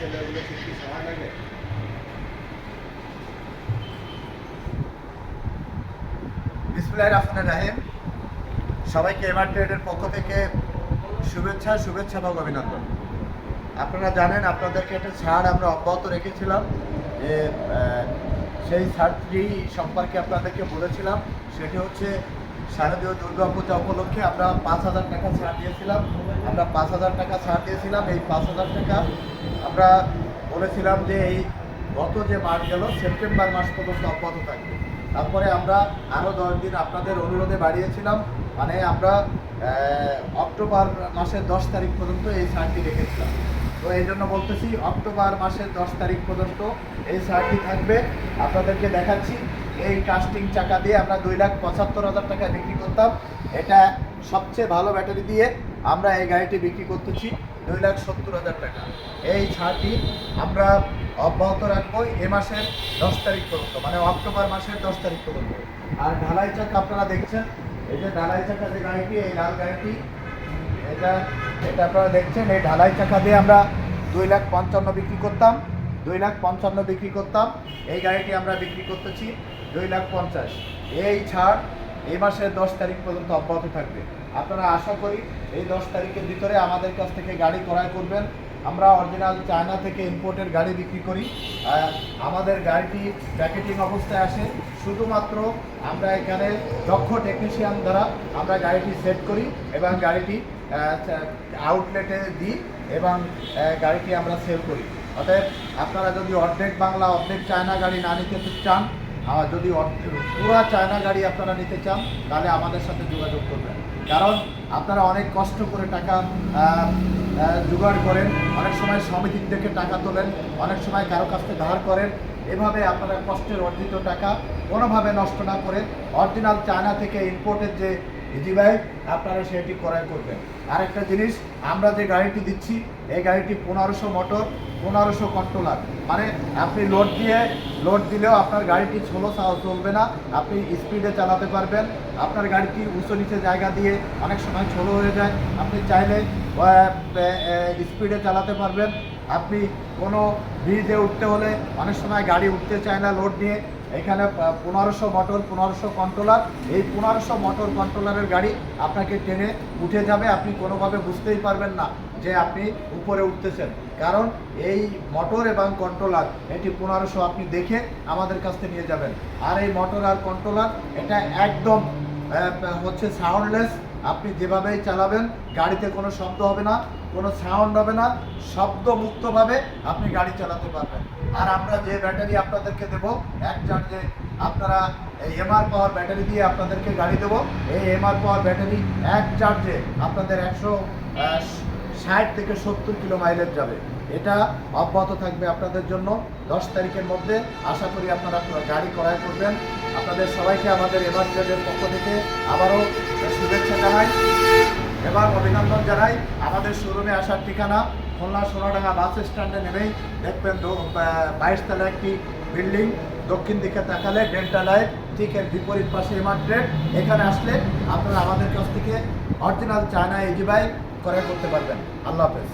করতে কি সময় লাগে রাহিম। সবাইকে এমআর ট্রেডের পক্ষ থেকে শুভেচ্ছা শুভেচ্ছা এবং অভিনন্দন। আপনারা জানেন, আপনাদেরকে একটা ছাড় আমরা অব্যাহত রেখেছিলাম। যে সেই ছাড়টি সম্পর্কে আপনাদেরকে বলেছিলাম। সেটি হচ্ছে শারদীয় দুর্গা পূজা উপলক্ষে আমরা পাঁচ হাজার টাকা ছাড় দিয়েছিলাম। আমরা পাঁচ হাজার টাকা ছাড় দিয়েছিলাম। এই পাঁচ হাজার টাকা আমরা বলেছিলাম যে এই গত যে মাস গেল, সেপ্টেম্বর মাস পর্যন্ত অব্যাহত থাকবে। তারপরে আমরা আরও দশ দিন আপনাদের অনুরোধে বাড়িয়েছিলাম। মানে আমরা অক্টোবর মাসের দশ তারিখ পর্যন্ত এই ছাড়টি রেখেছিলাম। তো এই জন্য বলতেছি, অক্টোবর মাসের দশ তারিখ পর্যন্ত এই ছাড়টি থাকবে। আপনাদেরকে দেখাচ্ছি। এই কাস্টিং চাকা দিয়ে আমরা দুই লাখ পঁচাত্তর হাজার টাকা বিক্রি করতাম। এটা সবচেয়ে ভালো ব্যাটারি দিয়ে আমরা এই গাড়িটি বিক্রি করতেছি দুই লাখ সত্তর হাজার টাকা। এই ছাড়টি আমরা অব্যাহত রাখব এ মাসের দশ তারিখ পর্যন্ত মানে অক্টোবর মাসের দশ তারিখ পর্যন্ত। আর ঢালাই চাকা আপনারা দেখছেন, এই যে ঢালাই চাকা যে গাড়িটি, এই লাল গাড়িটি, এটা এটা আপনারা দেখছেন, এই ঢালাই চাকা দিয়ে আমরা দুই লাখ পঞ্চান্ন বিক্রি করতাম। দুই লাখ পঞ্চান্ন বিক্রি করতাম। এই গাড়িটি আমরা বিক্রি করতেছি দুই লাখ পঞ্চাশ। এই ছাড় এই মাসের দশ তারিখ পর্যন্ত অব্যাহত থাকবে। আপনারা আশা করি এই দশ তারিখের ভিতরে আমাদের কাছ থেকে গাড়ি ক্রয় করবেন। আমরা অরিজিনাল চায়না থেকে ইম্পোর্টের গাড়ি বিক্রি করি। আমাদের গাড়িটি প্যাকেটিং অবস্থায় আসে। শুধুমাত্র আমরা এখানে দক্ষ টেকনিশিয়ান দ্বারা আমরা গাড়িটি সেট করি এবং গাড়িটি আউটলেটে দিই এবং গাড়িটি আমরা সেল করি। অতএব আপনারা যদি অর্ধেক বাংলা, অর্ধেক চায়না গাড়ি না নিতে চান, আর যদি পুরা চায়না গাড়ি আপনারা নিতে চান, তাহলে আমাদের সাথে যোগাযোগ করবেন। কারণ আপনারা অনেক কষ্ট করে টাকা জোগাড় করেন, অনেক সময় সমিতির থেকে টাকা তোলেন, অনেক সময় কারও কাছ থেকে ধার করেন। এভাবে আপনারা কষ্টের অর্জিত টাকা কোনোভাবে নষ্ট না করে অরিজিনাল চায়না থেকে ইম্পোর্টের যে ইজি বাইক আপনারা সেটি ক্রয় করবেন। আরেকটা জিনিস, আমরা যে গাড়িটি দিচ্ছি, এই গাড়িটি পনেরোশো মোটর, পনেরোশো কন্ট্রোলার। মানে আপনি লোড দিয়ে লোড দিলেও আপনার গাড়িটি ষোলো চলবে না, আপনি স্পিডে চালাতে পারবেন। আপনার গাড়িটি উঁচু নিচে জায়গা দিয়ে অনেক সময় ছোলো হয়ে যায়। আপনি চাইলে স্পিডে চালাতে পারবেন। আপনি কোনো ব্রিজে উঠতে হলে অনেক সময় গাড়ি উঠতে চায় না লোড নিয়ে। এখানে পনেরোশো মোটর পনেরোশো কন্ট্রোলার এই পনেরোশো মোটর কন্ট্রোলারের গাড়ি আপনাকে টেনে উঠে যাবে। আপনি কোনোভাবে বুঝতেই পারবেন না যে আপনি উপরে উঠতেছেন। কারণ এই মোটর এবং কন্ট্রোলার এটি পনেরোশো আপনি দেখে আমাদের কাছ থেকে নিয়ে যাবেন। আর এই মোটর আর কন্ট্রোলার এটা একদম হচ্ছে সাউন্ডলেস আপনি যেভাবেই চালাবেন, গাড়িতে কোনো শব্দ হবে না, কোনো সাউন্ড হবে না শব্দ মুক্তভাবে আপনি গাড়ি চালাতে পারবেন। আর আমরা যে ব্যাটারি আপনাদেরকে দেব, এক চার্জে আপনারা এই এমআর পাওয়ার ব্যাটারি দিয়ে আপনাদেরকে গাড়ি দেবো। এই এমআর পাওয়ার ব্যাটারি এক চার্জে আপনাদের একশো ষাট থেকে সত্তর কিলো মাইলেজ যাবে। এটা অব্যাহত থাকবে আপনাদের জন্য। দশ তারিখের মধ্যে আশা করি আপনারা গাড়ি ক্রয় করবেন। আপনাদের সবাইকে আমাদের এবার ট্রেডের পক্ষ থেকে আবারও শুভেচ্ছা জানাই। এবার অভিনন্দন জানাই। আমাদের শোরুমে আসার ঠিকানা খুলনা সোনাডাঙ্গা বাস স্ট্যান্ডে নেমেই দেখবেন বাইশ তলা একটি বিল্ডিং। দক্ষিণ দিকে তাকালে ডেল্টা লাইট ঠিক এর বিপরীত পাশে এমার ট্রেড। এখানে আসলে আপনারা আমাদের কাছ থেকে অরিজিনাল চায়না এজি বাইক ক্রয় করতে পারবেন। আল্লাহ হাফেজ।